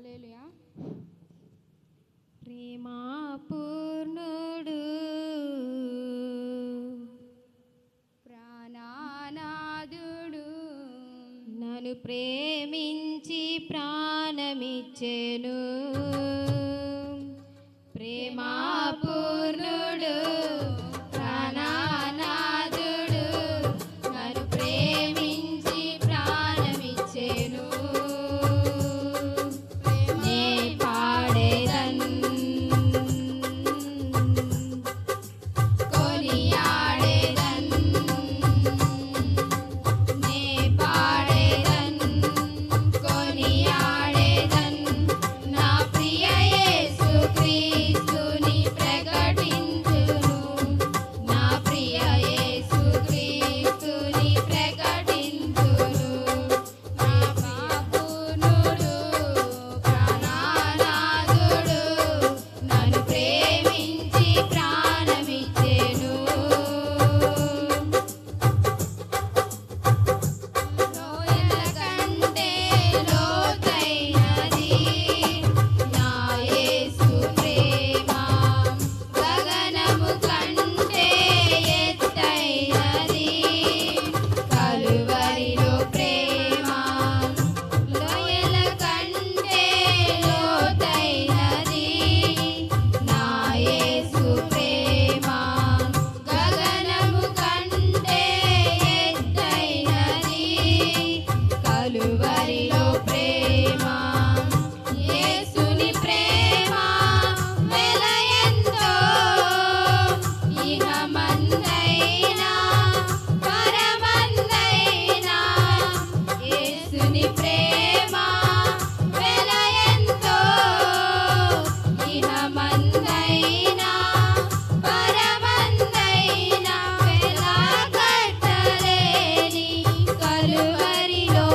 Hallelujah ప్రేమాపూర్ణుడు ప్రాణానాదుడు నన్ను ప్రేమించి ప్రాణమిచ్చెను.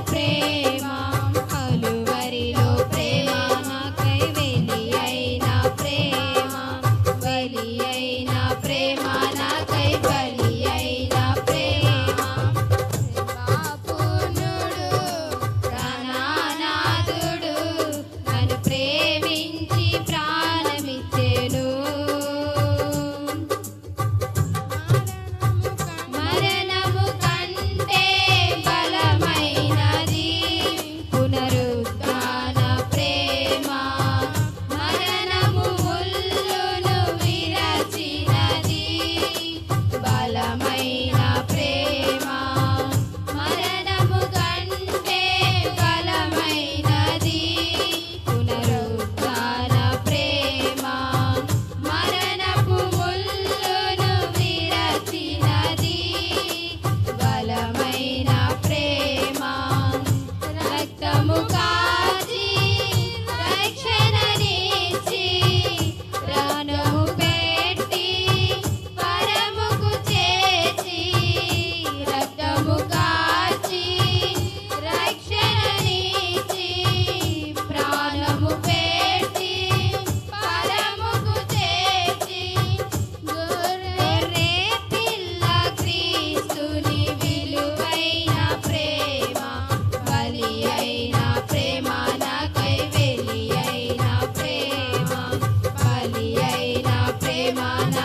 ప్రేమ నాకై వెలి అయిన ప్రేమ వెలి i'm my